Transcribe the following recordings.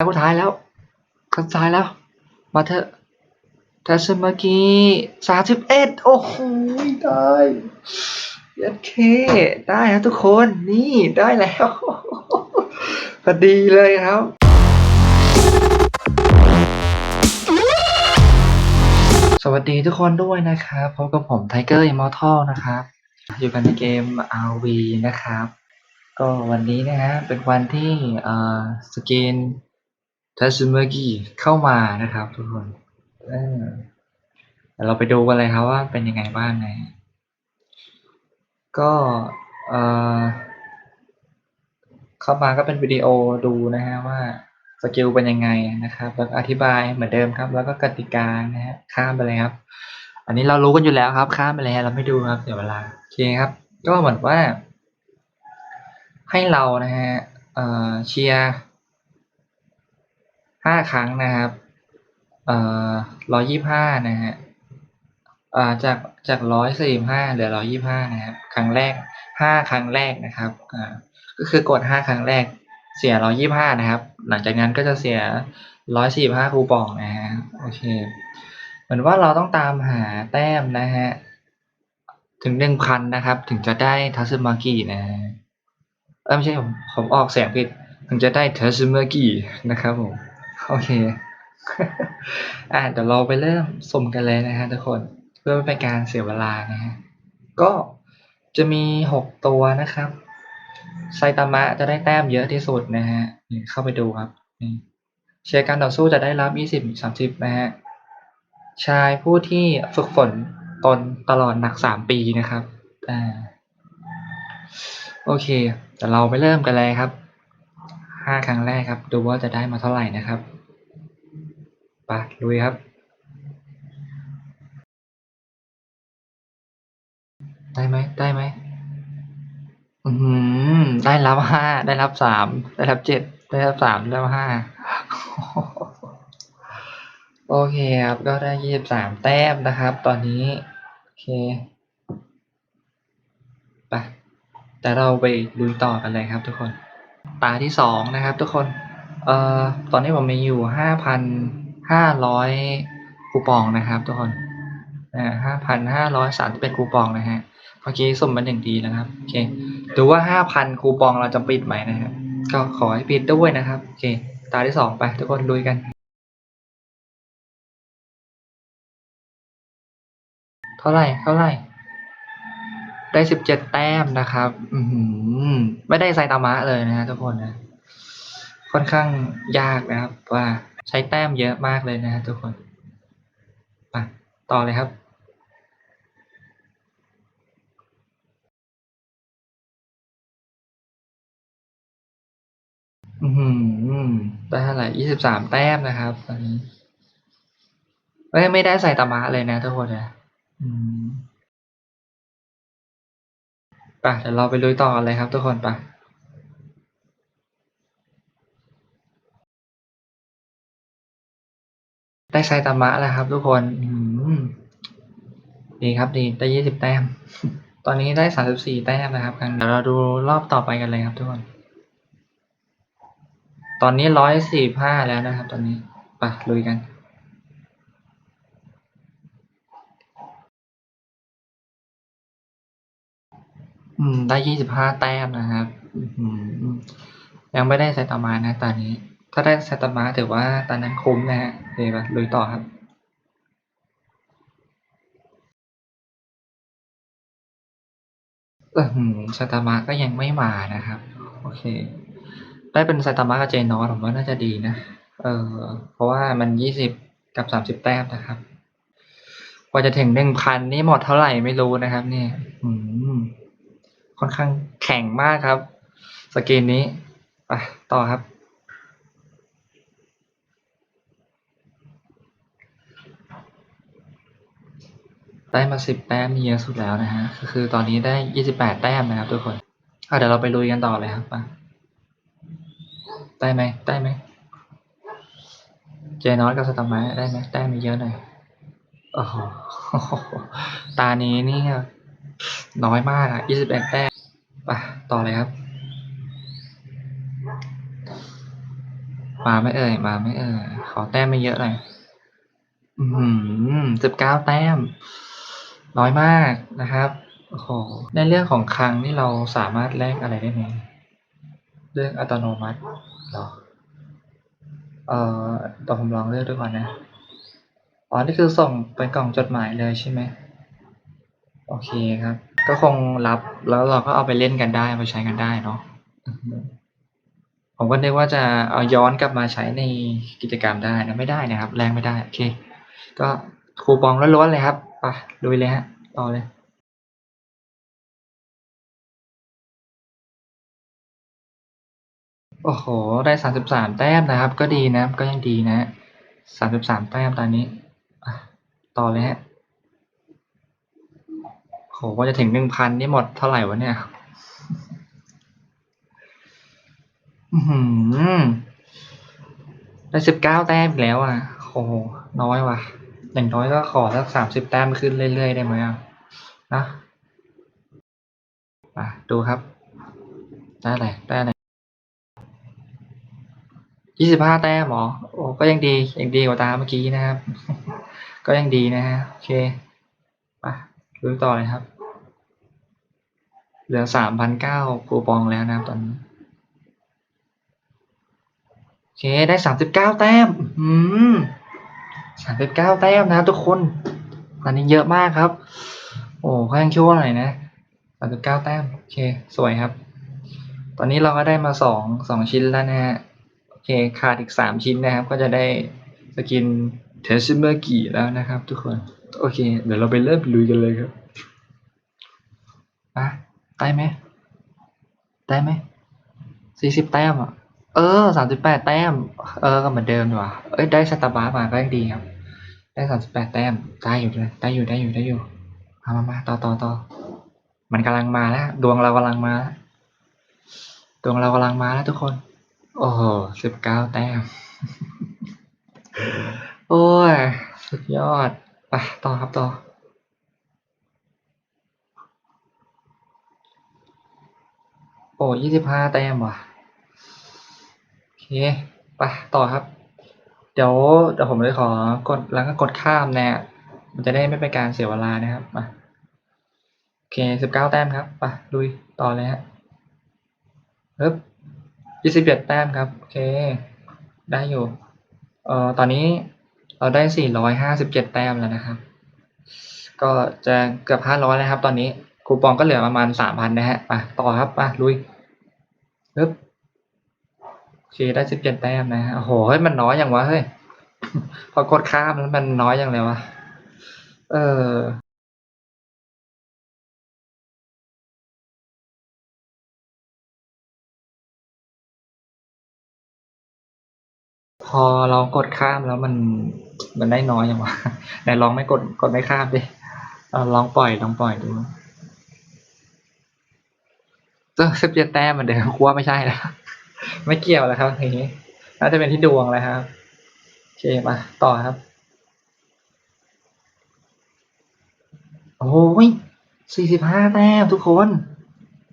แล้วสุดท้ายแล้วสุดท้ายแล้ว มาเถอะทัศเมื่อกี้สามสิบเอ็ดโอ้โหได้ยัดเค ได้ครับทุกคนนี่ได้แล้วพอดีเลยครับสวัสดีทุกคนด้วยนะครับพบกับผมไทเกอร์อิมอร์ทัลนะครับ อยู่กันในเกม RV นะครับ ก็วันนี้นะฮะเป็นวันที่เออสกิน ทัซึเมกิเข้ามานะครับ ทุกคนเออเดี๋ยวเราไปดูกันเลยครับว่าเป็นยังไงบ้างนะก็เออเข้ามาก็เป็นวิดีโอดูนะฮะว่าสกิลเป็นยังไงนะครับแล้วอธิบายเหมือนเดิมครับ แล้วก็กติกานะฮะข้ามไปเลยครับ อันนี้เรารู้กันอยู่แล้วครับ ข้ามไปเลยเราไม่ดูครับเสียเวลาโอเคครับ ก็เหมือนว่า ให้เรานะฮะเออเชียร์ ห้าครั้งนะครับเอ่อร้อยยี่ห้านะฮะอ่าจากจากร้อยสี่ห้าเหลือร้อยี่ห้านะครับ ครั้งแรกห้าครั้งแรกนะครับอ่าก็คือกดห้าครั้งแรกเสียร้อยี่ห้านะครับ หลังจากนั้นก็จะเสียร้อยสี่ห้าคูปองนะฮะโอเคเหมือนว่าเราต้องตามหาแต้มนะฮะถึงหนึ่งพันนะครับ ถึงจะได้ทัซึมากินะฮะเออไม่ใช่ผมผมออกเสียงผิด ถึงจะได้เทสเมอร์กี้นะครับผม โอเค อ่าเดี๋ยวเราไปเริ่มสุ่มกันเลยนะฮะทุกคน เพื่อไม่เป็นการเสียเวลานะฮะ ก็จะมีหกตัวนะครับไซตามะจะได้แต้มเยอะที่สุดนะฮะนี่เข้าไปดูครับนี่เชียร์การต่อสู้จะได้รับยี่สิบสามสิบนะฮะ ชายผู้ที่ฝึกฝนตนตลอดหนักสามปีนะครับ อ่า โอเค แต่เราไปเริ่มกันเลยครับห้าครั้งแรกครับ ดูว่าจะได้มาเท่าไหร่นะครับ ไปลุยครับ ได้ไหมได้ไหมอืมได้รับห้าได้รับสามได้รับเจ็ดได้รับสามได้รับห้าโอเคครับ ก็ได้ยี่สิบสามแต้มนะครับ ตอนนี้ โอเคไปแต่เราไปลุยต่อกันเลยครับทุกคน ตาที่สองนะครับทุกคน เอ่อ ตอนนี้ผมมีอยู่ห้าพัน ห้าร้อยคูปองนะครับทุกคนห้าพันห้าร้อยสามสิบเป็นคูปองนะฮะเมื่อกี้สุ่มมาหนึ่งทีนะครับโอเคดูว่าห้าพันคูปองเราจะปิดไหมนะครับก็ขอให้ปิดด้วยนะครับโอเคตาที่สองไปทุกคนลุยกันเท่าไหร่เท่าไหร่ได้สิบเจ็ดแต้มนะครับ อือหือไม่ได้ไซตามะเลยนะฮะทุกคนนะ ค่อนข้างยากนะครับว่า ใช้แต้มเยอะมากเลยนะฮะทุกคนไปต่อเลยครับ อือหือได้เท่าไหร่ยี่สิบสามแต้มนะครับตอนนี้ไม่ไม่ได้ใส่ตามะเลยนะทุกคนนะอืมไปเดี๋ยวเราไปลุยต่อกันเลยครับทุกคนไป ได้ไซตามะแล้วครับ ทุกคนดีครับดีได้ยี่สิบแต้ม ตอนนี้ได้สามสิบสี่แต้มนะครับครั้งเดี๋ยวเราดูรอบต่อไปกันเลยครับทุกคน ตอนนี้ร้อยสี่ห้าแล้วนะครับ ตอนนี้ไปลุยกันอืม ได้ยี่สิบห้าแต้มนะครับ ยังไม่ได้ไซตามะนะตอนนี้ ถ้าได้ไซตามะถือว่าตอนนั้นคุ้มนะฮะโอเคปะลุยต่อครับออหือไซตามะก็ยังไม่มานะครับ โอเค ได้เป็นไซตามะกับเจนอสผมว่าน่าจะดีนะ เออเพราะว่ามันยี่สิบกับสามสิบแต้มนะครับกว่าจะถึงหนึ่งพันนี่หมดเท่าไหร่ไม่รู้นะครับ เนี่ยอืมค่อนข้างแข็งมากครับ สกรีนนี้ไปต่อครับ ได้มาสิบแต้มนี่เยอะสุดแล้วนะฮะก็คือตอนนี้ได้ยี่สิบแปดแต้มนะครับทุกคนเดี๋ยวเราไปลุยกันต่อเลยครับมาได้ไหมได้ไหมเจนอสกับสตาร์มาได้ไหมแต้มมีเยอะหน่อยโอ้โหตานี้นี่น้อยมากอะยี่สิบแปดแต้มไปต่อเลยครับ มาไม่เอ่ย มาไม่เอ่ย ขอแต้มไม่เยอะหน่อยอื้อหือสิบเก้าแต้ม น้อยมากนะครับโอ้โหในเรื่องของคลังนี่เราสามารถแลกอะไรได้ไหมเรื่องอัตโนมัติเหรอเอ่อเดี๋ยวผมลองเลือกดูก่อนนะอ๋อนี่คือส่งเป็นกล่องจดหมายเลยใช่ไหมโอเคครับ ก็คงรับแล้วเราก็เอาไปเล่นกันได้เอาไปใช้กันได้เนาะผมก็นึกว่าจะเอาย้อนกลับมาใช้ในกิจกรรมได้นะไม่ได้นะครับแลกไม่ได้โอเค ก็คูปองล้วนๆเลยครับ ไปลุยเลยฮะ ต่อเลยโอ้โห ได้สามสิบสามแต้มนะครับ ก็ดีนะ ก็ยังดีนะสามสิบสามแต้มตอนนี้ต่อเลยฮะโหว่าจะถึงหนึ่งพันนี่หมดเท่าไหร่วะเนี่ยได้สิบเก้าแต้มแล้วอะโอ้โหน้อยว่ะ อย่างน้อยก็ขอสักสามสิบแต้มขึ้นเรื่อยๆ ได้ไหมอะนะอะดูครับได้อะไรได้อะไรยี่สิบห้าแต้มหรอโอ้ก็ยังดียังดีกว่าตาเมื่อกี้นะครับ ก็ยังดีนะฮะโอเคไปดูต่อเลยครับ เหลือสามพันเก้าคูปองแล้วนะครับตอนนี้โอเค ได้สามสิบเก้าแต้ม อืม สามสิบเก้าแต้มนะทุกคนตอนนี้เยอะมากครับ โอ้ก็ยังชั่วหน่อยนะสามสิบเก้าแต้มโอเค สวยครับ ตอนนี้เราก็ได้มาสองสองชิ้นแล้วนะฮะโอเคขาดอีกสามชิ้นนะครับ ก็จะได้สกินเทชิเมอร์กิแล้วนะครับ ทุกคน โอเค เดี๋ยวเราไปเริ่มลุยกันเลยครับอะได้ไหมได้ไหมสี่สิบแต้มอะ เออสามสิบแปดแต้ม เออก็เหมือนเดิมดีว่าเอ้ยได้สตาร์บัคมาก็ยังดีครับ ได้สามสิบแปดแต้มได้อยู่เลยได้อยู่ได้อยู่ได้อยู่มามามาต่อต่อต่อมันกำลังมาแล้วดวงเรากำลังมาแล้วดวงเรากำลังมาแล้วทุกคน โอ้โหสิบเก้าแต้ม โอ้ย สุดยอดไปต่อครับต่อโอ้ยี่สิบห้าแต้มว่ะ เคไปต่อครับ เดี๋ยวเดี๋ยวผมเลยขอกดแล้วก็กดข้ามนี่ยมันจะได้ไม่เป็นการเสียเวลานะครับมาโอเคสิบเก้าแต้มครับไปลุยต่อเลยฮะปึ๊บยี่สิบเอ็ดแต้มครับโอเค ได้อยู่เอ่อตอนนี้เราได้สี่ร้อยห้าสิบเจ็ดแต้มแล้วนะครับ ก็จะเกือบห้าร้อยแล้วครับ ตอนนี้คูปองก็เหลือประมาณสามพันนะฮะไปต่อครับไปลุยปึ๊บ อเคได้สิบเจ็ดแต้มนะฮะโอ้โหเฮ้ยมันน้อยอย่างวะเฮ้ยพอกดข้ามแล้วมันน้อยอย่างเลยวะเออพอเรากดข้ามแล้วมันมันได้น้อยอย่างวะไหนลองไม่กดกดไม่ข้ามดิเอาลองปล่อยลองปล่อยดูเออสิบเจ็ดแต้มเหมือนเดิมกลัวไม่ใช่แล้ว ไม่เกี่ยวแล้วครับทีนี้น่าจะเป็นที่ดวงแล้วครับโอเคมาต่อครับ โอ้ยสี่สิบห้าแต้มทุกคน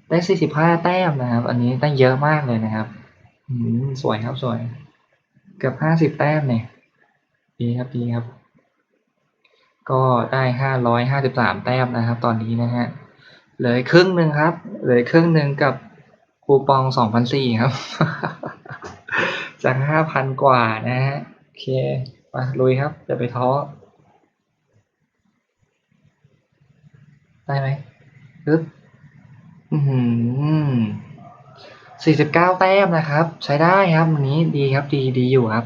ได้สี่สิบห้าแต้มนะครับ อันนี้ได้เยอะมากเลยนะครับอืมสวยครับสวย เกือบห้าสิบแต้มเนี่ยดีครับดีครับ ก็ได้ห้าร้อยห้าสิบสามแต้มนะครับ ตอนนี้นะฮะเหลือครึ่งหนึ่งครับ เหลือครึ่งหนึ่งกับ คูปองสองพันสี่ครับ จากห้าพันกว่านะฮะโอเคมาลุยครับอย่าไปท้อได้ไหมปึ๊บอือสี่สิบเก้าแต้มนะครับ ใช้ได้ครับวันนี้ดีครับดีดีอยู่ครับ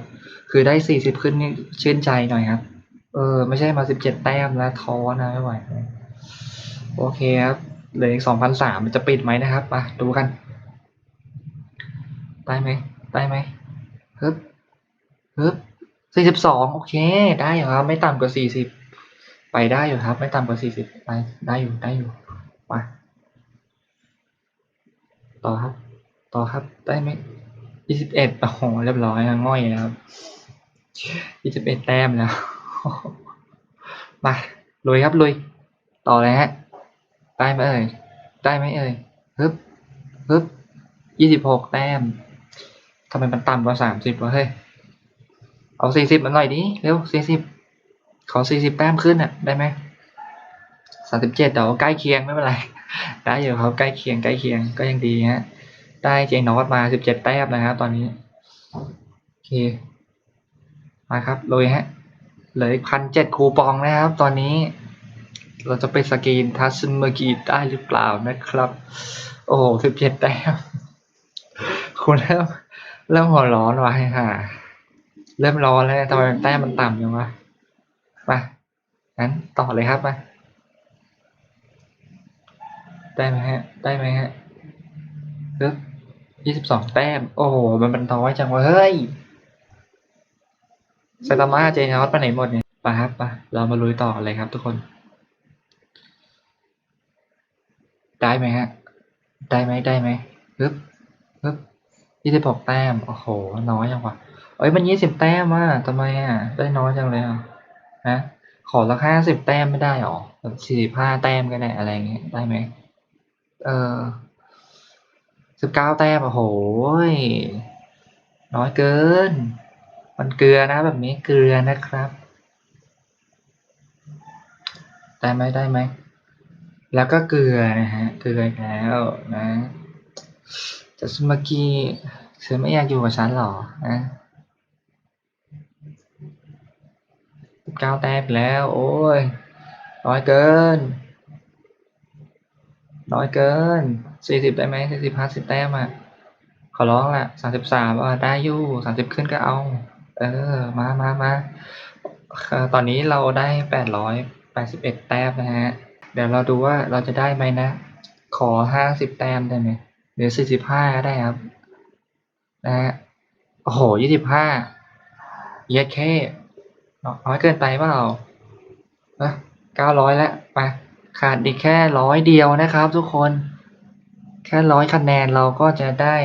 คือได้สี่สิบขึ้นนี่ชื่นใจหน่อยครับ เออ ไม่ใช่มาสิบเจ็ดแต้มแล้วท้อนะไม่ไหวโอเคครับเหลืออีกสองพันสามมันจะปิดไหมนะครับมาดูกัน ได้ไหมได้ไหมฮึบฮึบสี่สิบสองโอเค ได้อยู่ครับ ไม่ต่ำกว่าสี่สิบไปได้อยู่ครับ ไม่ต่ำกว่าสี่สิบไปได้อยู่ได้อยู่มาต่อครับ ต่อครับได้ไหมยี่สิบเอ็ดโอ้โหเรียบร้อยง่อยนะครับยี่สิบเอ็ดแต้มแล้วมาลุยครับลุยต่อเลยฮะได้ไหมเอ่ยได้ไหมเอ่ยฮึบฮึบยี่สิบหกแต้ม ทำไมมันต่ำกว่าสามสิบวะเฮ้ย เอาสี่สิบมันหน่อยดิเร็วสี่สิบขอสี่สิบแต้มขึ้นอะ ได้ไหมสามสิบเจ็ดเดี๋ยวใกล้เคียงไม่เป็นไร ได้อยู่ครับใกล้เคียงใกล้เคียงก็ยังดีฮะ ได้เจนอตมาสิบเจ็ดแต้มนะครับตอนนี้ โอเค มาครับโรยฮะ เหลืออีกพันเจ็ดคูปองนะครับ ตอนนี้ เราจะไปสกรีนทัสซึเมอร์กีได้หรือเปล่านะครับ โอ้โหสิบเจ็ดแต้มคุณเริ่ม เริ่มหัวร้อนวะให้ห่าเริ่มร้อนแล้วทำไมแต้มมันต่ำยังวะมางั้นต่อเลยครับมาได้ไหมฮะ ได้ไหมฮะปึ๊บยี่สิบสองแต้ม โอ้โห มันมันน้อยจังวะเฮ้ยไซตามะเจนอสไปไหนหมดเนี่ยไปครับไปเรามาลุยต่อเลยครับทุกคน ได้ไหมฮะ ได้ไหมได้ไหมปึ๊บปึ๊บ ยี่สิบหกแต้ม โอ้โห น้อยจังวะเอ้ย มันยี่สิบแต้มอะทำไมอะ ได้น้อยจังเลยอะฮะ ขอราคาสิบแต้มไม่ได้หรอแบบสี่สิบห้าแต้มก็ได้อะไรเงี้ย ได้ไหม เออสิบเก้าแต้ม โอ้โห น้อยเกิน มันเกลือนะแบบนี้ เกลือนะครับ ได้ไหมได้ไหม แล้วก็เกลือนะฮะ เกลือแล้วนะ แต่เมื่อกี้เธอไม่อยากอยู่กับฉันหรอนะก้าแต้มอีกแล้ว โอ้ย น้อยเกิน น้อยเกินสี่สิบได้ไหมสี่สิบห้าสิบแต้มอะ ขอร้องละสามสิบสามอะได้อยู่สามสิบขึ้นก็เอา เออ มามามาตอนนี้เราได้แปดร้อยแปดสิบเอ็ดแต้มนะฮะ เดี๋ยวเราดูว่าเราจะได้ไหมนะ ขอห้าสิบแต้มได้ไหม หรือสี่สิบห้าก็ได้ครับนะฮะโอ้โหยี่สิบห้าเย็ดแค่น้อยเกินไปเปล่านะเก้าร้อยแล้วไปขาดอีกแค่ร้อยเดียวนะครับทุกคน แค่ร้อยคะแนนเราก็จะได้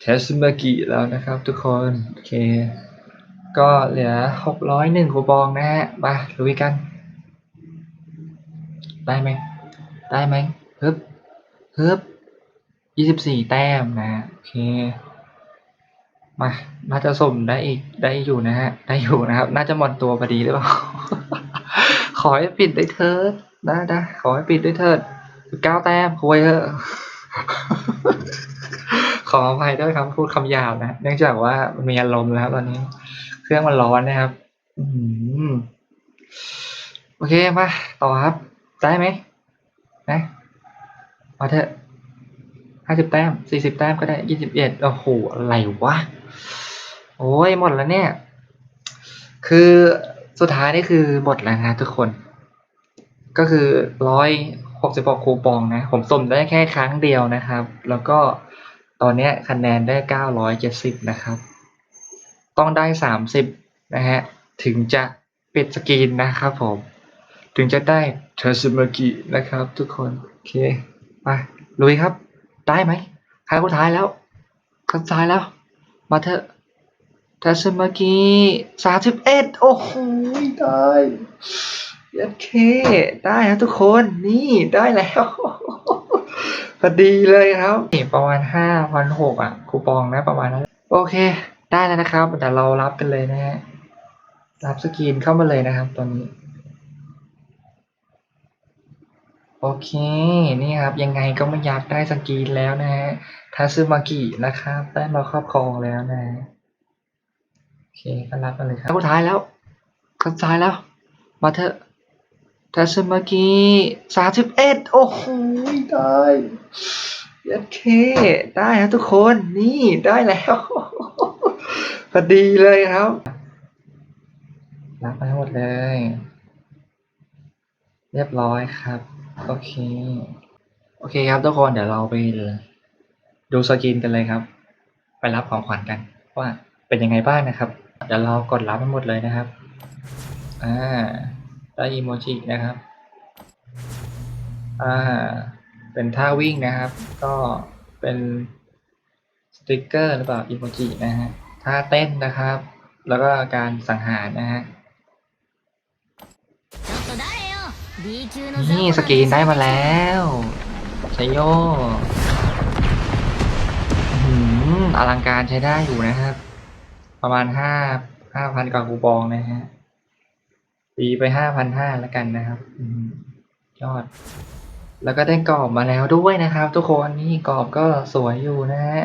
เทสเมกิแล้วนะครับทุกคนโอเค ก็เหลือหกร้อยหนึ่งคูปองนะฮะมาลุยกัน ได้ไหมได้ไหมฮึบฮึบ ยี่สิบสี่แต้มนะโอเคมาน่าจะส่งได้อีกได้อยู่นะฮะ ได้อยู่นะครับ น่าจะหมดตัวพอดีหรือเปล่า ขอให้ปิดด้วยเถิดนะนะขอให้ปิดด้วยเถิดเก้าแต้มคุยเถอะขออภัยด้วยครับพูดคำหยาบนะเนื่องจากว่ามันมีอารมณ์นะครับตอนนี้ เครื่องมันร้อนนะครับ อืโอเคมาต่อครับ ได้ไหมนะมาเถอะ ห้าสิบแต้มสี่สิบแต้มก็ได้ยี่สิบเอ็ดโอ้โหอะไรวะ โอ้ยหมดแล้วเนี่ย คือสุดท้ายนี่คือหมดแล้วนะทุกคน ก็คือร้อยหกสิบหกคูปองนะ ผมสุ่มได้แค่ครั้งเดียวนะครับ แล้วก็ตอนนี้คะแนนได้เก้าร้อยเจ็ดสิบนะครับ ต้องได้สามสิบนะฮะ ถึงจะปิดสกรีนนะครับผม ถึงจะได้เทอร์ซิมากินะครับทุกคน โอเค ไปลุยครับ ได้ไหมครั้งสุดท้ายแล้วครั้งท้ายแล้ว มาเถอะทอร์ซิมากิสามสิบเอ็ดโอ้โหได้ยัดเค ได้ครับทุกคนนี่ได้แล้วพอดีเลยครับนี่ประมาณห้าพันหกอะ คูปองนะประมาณนั้น โอเค ได้แล้วนะครับเดี๋ยวเรารับกันเลยนะฮะรับสกรีนเข้ามาเลยนะครับตอนนี้ โอเค นี่ครับ ยังไงก็ไม่อยากได้สกีแล้วนะฮะทาซึมากินะครับได้มาครอบครองแล้วนะโอเคก็รับกันเลยครับสุดท้ายแล้วสุดท้ายแล้ว มาเถอะทาซึมากิสามสิบเอ็ดโอ้โหได้ยัดเค ได้ครับทุกคนนี่ได้แล้วพอดีเลยครับรับมาหมดเลย เรียบร้อยครับ โอเค โอเคครับทุกคนเดี๋ยวเราไปดูสกินกันเลยครับ ไปรับของขวัญกัน ว่าเป็นยังไงบ้างนะครับ เดี๋ยวเรากดรับให้หมดเลยนะครับ อ่าได้อีโมจินะครับ อ่า เป็นท่าวิ่งนะครับ ก็เป็นสติกเกอร์หรือเปล่าอีโมจินะฮะท่าเต้นนะครับ แล้วก็การสังหารนะฮะ นี่สกรีนได้มาแล้วชยโยอื้อหืมอลังการใช้ได้อยู่นะครับ ประมาณห้าห้าพันกว่าคูปองนะฮะตีไปห้าพันห้าแล้วกันนะครับอยอด แล้วก็ได้กรอบมาแล้วด้วยนะครับ ทุกคนนี่กรอบก็สวยอยู่นะฮะ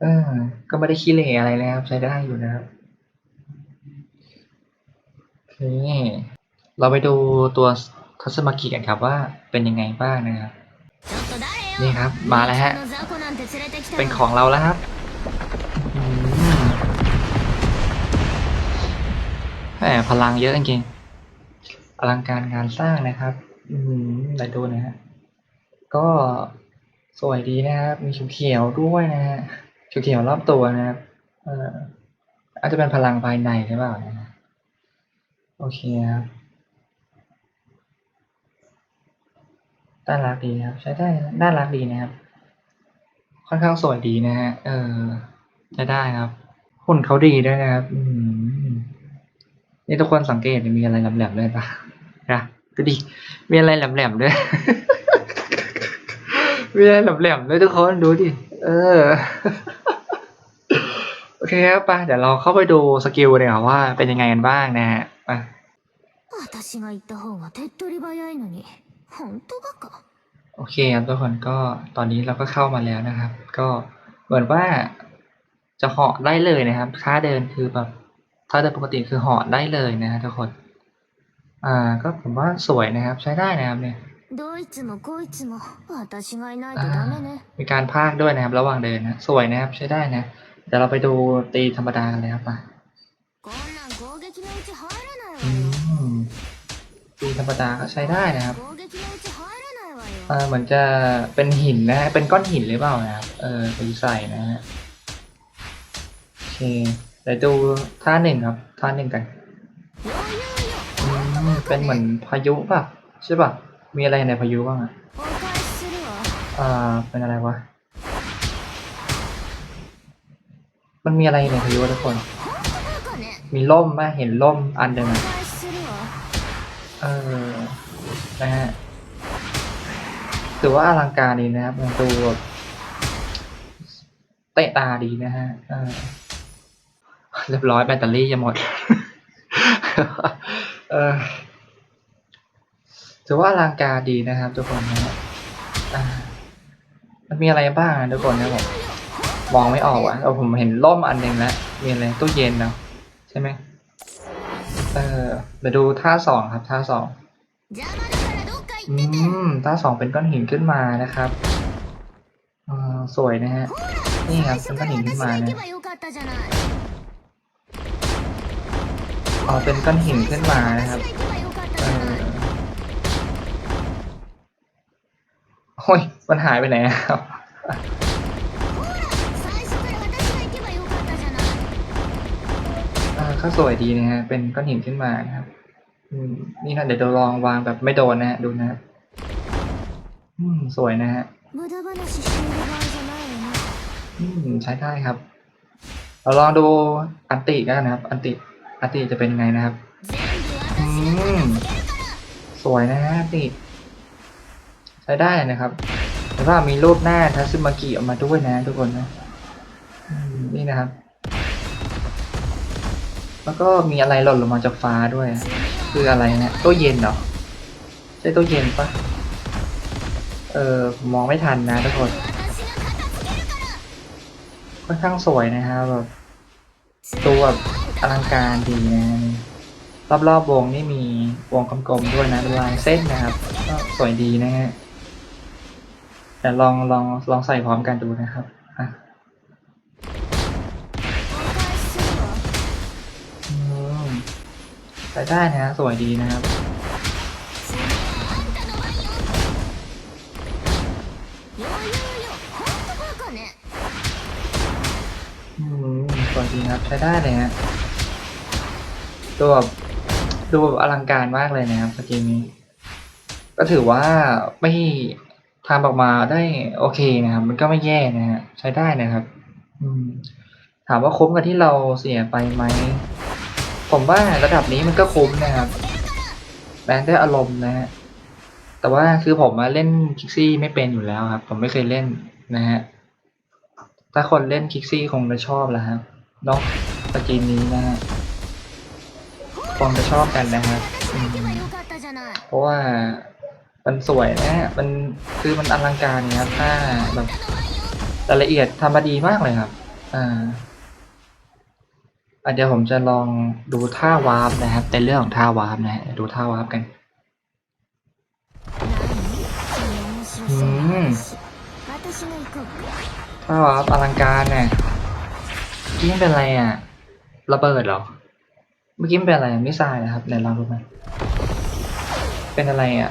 เออ ก็ไม่ได้ขี้เหร่อะไรนะครับ ใช้ได้อยู่นะครับโอเค เราไปดูตัวทัสมากิกันครับว่าเป็นยังไงบ้างนะครับนี่ครับมาแล้วฮะเป็นของเราแล้วครับแหมพลังเยอะจริงอลังการงานสร้างนะครับ อืมไหนดูนะฮะก็สวยดีนะครับ มีเขียวด้วยนะฮะเขียวๆรอบตัวนะครับเอ่ออาจจะเป็นพลังภายในหรือเปล่านะโอเคครับ น่ารักดีนะครับ ใช้ได้นะน่ารักดีนะครับ ค่อนข้างสวยดีนะฮะ เออใช้ได้ครับ หุ่นเขาดีด้วยนะครับ อืมนี่ทุกคนสังเกตมีอะไรแหลมๆด้วยปะนะดูดิ มีอะไรแหลมๆด้วย มีอะไรแหลมๆด้วยทุกคนดูดิ เออ โอเคครับไปเดี๋ยวเราเข้าไปดูสกิลเนี่ยว่าเป็นยังไงกันบ้างนะฮะไป 私が言った方が手っ取り早いのに 本当バカ โอเคครับทุกคนก็ตอนนี้เราก็เข้ามาแล้วนะครับ ก็เหมือนว่าจะเหาะได้เลยนะครับท่าเดินคือแบบท่าเดินปกติคือเหาะได้เลยนะฮะทุกคน อ่า ก็ผมว่าสวยนะครับ ใช้ได้นะครับเนี่ย どいつもこいつも私がいないとダメね มีการพากย์ด้วยนะครับ ระหว่างเดินนะสวยนะครับ ใช้ได้นะเดี๋ยวเราไปดูตีธรรมดากันเลยครับไป こんなん攻撃のうち入れない อื わよ มตีธรรมดาก็ใช้ได้นะครับ เหมือนจะเป็นหินนะฮะเป็นก้อนหินหรือเปล่านะครับเออเป็ใส่นะฮะโอเคเดี๋ยวดูท่าหนึ่งครับ ท่าหนึ่งกันเป็นเหมือนพายุป่ะใช่ป่ะมีอะไรในพายุบ้างอะอ่าเป็นอะไรวะมันมีอะไรในพายุทุกคน มีล่มไหมเห็นล่มอันเดียวไหมเออนะฮะ ถือว่าอลังการดีนะครับตัวเตะตาดีนะฮะเรียบร้อยแบตเตอรี่จะหมดถือว่าอลังการดีนะครับทุกคนนะมันมีอะไรบ้างทุกคนนะผมมองไม่ออกอะเออผมเห็นล่มอันหนึ่งแล้วมีอะไรตู้เย็นเนาะใช่ไหมเออไปดูท่าสองครับท่าสอง อืมต้าสองเป็นก้อนหินขึ้นมานะครับอสวยนะฮะ นี่ครับเป็นก้อนหินขึ้นมานะอ๋อเป็นก้อนหินขึ้นมานะครับโอ้ย มันหายไปไหนครับก็สวยดีนะฮะ เป็นก้อนหินขึ้นมานะครับ นี่นะเดี๋ยวเราลองวางแบบไม่โดนนะฮะดูนะครัสวยนะฮะใช้ได้ครับ เราลองดูอันติกันนะครับ อันติอันติจะเป็นยังไงนะครับสวยนะฮะนติ ใช้ได้นะครับ แต่ว่ามีรูปหน้าทัซึมากิออกมาด้วยนะทุกคนนะนี่นะครับ แล้วก็มีอะไรหล่นลงมาจากฟ้าด้วยนะ คืออะไรเนี่ยตู้เย็นเหรอใช่ตู้เย็นปะเออมองไม่ทันนะทุกคนค่อนข้างสวยนะฮะแบบตัวแบบอลังการดีนะรอบๆวงนี่มีวงกลมๆด้วยนะลายเส้นนะครับ ก็สวยดีนะฮะแต่ลองลองลองใส่พร้อมกันดูนะครับ ใส่ได้นะสวยดีนะครับอืมสวยดีครับใช้ได้เลยฮะตัวแบบดูแบบอลังการมากเลยนะครับเกมนี้ ก็ถือว่าไม่ทำออกมาได้โอเคนะครับ มันก็ไม่แย่นะฮะใช้ได้นะครับถามว่าคุ้มกับที่เราเสียไปไหม ผมว่าระดับนี้มันก็คุ้มนะครับแบนได้อารมณ์นะฮะแต่ว่าคือผมมาเล่นคิกซี่ไม่เป็นอยู่แล้วครับ ผมไม่เคยเล่นนะฮะถ้าคนเล่นคิกซี่คงจะชอบแล้วครับนกตะกีนนี้นะฮะคงจะชอบกันนะครับเพราะว่ามันสวยนะฮะมันคือมันอลังการนะครับถ้าแบบรายละเอียดทำมาดีมากเลยครับ อ่า เดี๋ยวผมจะลองดูท่าวาร์ปนะครับในเรื่องของท่าวาร์ปนะดูท่าวาร์ปกันท่าวาร์ปอลังการเนี่ยนี่เป็นอะไรอะระเบิดเหรอ เมื่อกี้เป็นอะไรมิสไซล์นะครับเดี๋ยวลองดูมาเป็นอะไรอะ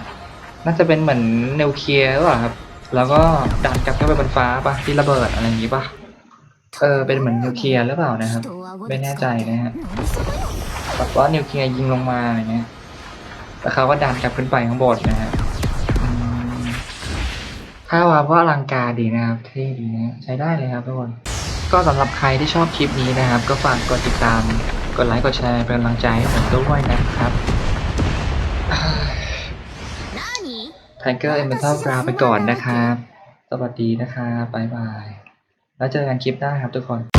น่าจะเป็นเหมือนนิวเคลียร์หรือเปล่าครับ แล้วก็ดันกลับเข้าไปบนฟ้าปะที่ระเบิดอะไรอย่างงี้ปะ เออเป็นเหมือนนิวเคลียร์หรือเปล่านะครับ ไม่แน่ใจนะฮะแบบว่านิวเคลียร์ยิงลงมาอย่างเงี้ยแต่เขาก็ดันกลับขึ้นไปข้างบนนะฮะค่าวาเพราะอลังการดีนะครับเท่ดีนะใช้ได้เลยครับทุกคนก็สำหรับใครที่ชอบคลิปนี้นะครับ ก็ฝากกดติดตาม กดไลค์กดแชร์เป็นกำลังใจให้ผมด้วยนะครับไทเกอร์เอ็มเปอร์เทลกราไปก่อนนะครับ สวัสดีนะครับบ๊ายบาย แล้วเจอกันคลิปหน้าครับทุกคน